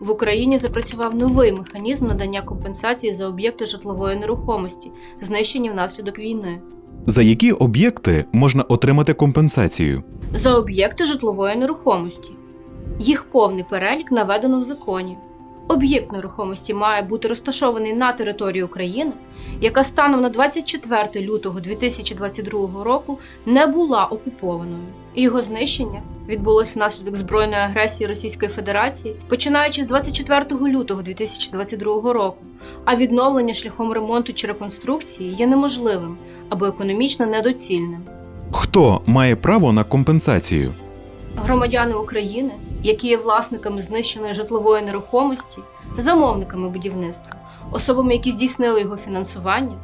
в Україні запрацював новий механізм надання компенсації за об'єкти житлової нерухомості, знищені внаслідок війни. За які об'єкти можна отримати компенсацію? За об'єкти житлової нерухомості. Їх повний перелік наведено в законі. Об'єкт нерухомості має бути розташований на території України, яка станом на 24 лютого 2022 року не була окупованою. І Його знищення відбулось внаслідок збройної агресії Російської Федерації, починаючи з 24 лютого 2022 року. А відновлення шляхом ремонту чи реконструкції є неможливим або економічно недоцільним. Хто має право на компенсацію? Громадяни України, які є власниками знищеної житлової нерухомості, замовниками будівництва, особами, які здійснили його фінансування,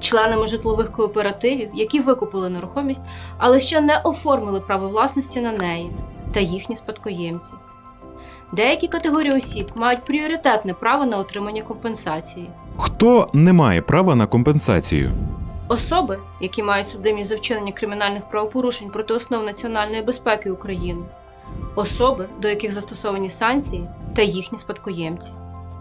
членами житлових кооперативів, які викупили нерухомість, але ще не оформили право власності на неї, та їхні спадкоємці. Деякі категорії осіб мають пріоритетне право на отримання компенсації. Хто не має права на компенсацію? Особи, які мають судимість за вчинення кримінальних правопорушень проти основ національної безпеки України, особи, до яких застосовані санкції, та їхні спадкоємці.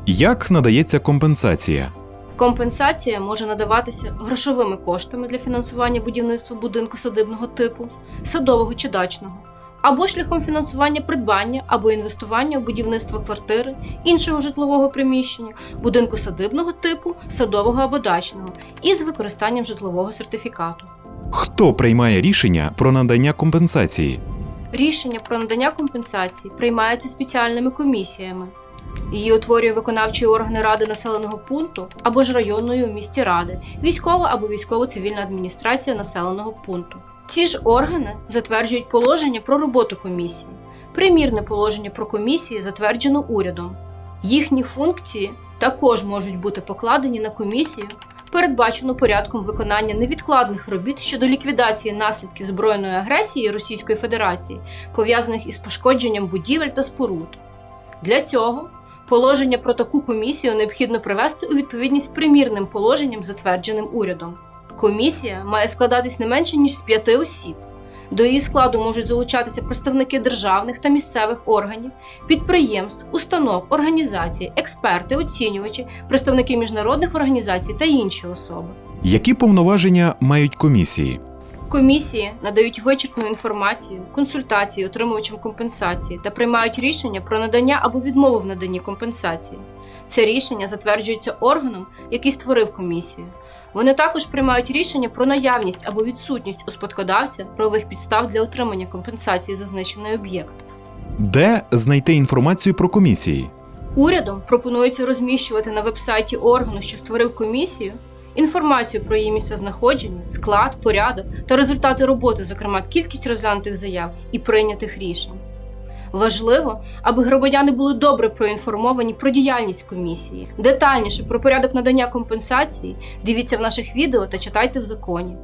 Як надається компенсація? Компенсація може надаватися грошовими коштами для фінансування будівництва будинку садибного типу, садового чи дачного, або шляхом фінансування придбання або інвестування у будівництво квартири, іншого житлового приміщення, будинку садибного типу, садового або дачного, із використанням житлового сертифікату. Хто приймає рішення про надання компенсації? Рішення про надання компенсації приймається спеціальними комісіями. Її утворює виконавчі органи ради населеного пункту або ж районної у місті ради, військова або військово-цивільна адміністрація населеного пункту. Ці ж органи затверджують положення про роботу комісії. Примірне положення про комісії затверджено урядом. Їхні функції також можуть бути покладені на комісію, передбачену порядком виконання невідкладних робіт щодо ліквідації наслідків збройної агресії Російської Федерації, пов'язаних із пошкодженням будівель та споруд. Для цього положення про таку комісію необхідно привести у відповідність примірним положенням, затвердженим урядом. Комісія має складатись не менше ніж з п'яти осіб. До її складу можуть залучатися представники державних та місцевих органів, підприємств, установ, організацій, експерти, оцінювачі, представники міжнародних організацій та інші особи. Які повноваження мають комісії? Комісії надають вичерпну інформацію, консультації отримувачам компенсації та приймають рішення про надання або відмову в наданні компенсації. Це рішення затверджується органом, який створив комісію. Вони також приймають рішення про наявність або відсутність у спадкодавця правових підстав для отримання компенсації за знищений об'єкт. Де знайти інформацію про комісії? Урядом пропонується розміщувати на вебсайті органу, що створив комісію, інформацію про її місцезнаходження, склад, порядок та результати роботи, зокрема кількість розглянутих заяв і прийнятих рішень. Важливо, аби громадяни були добре проінформовані про діяльність комісії. Детальніше про порядок надання компенсації дивіться в наших відео та читайте в законі.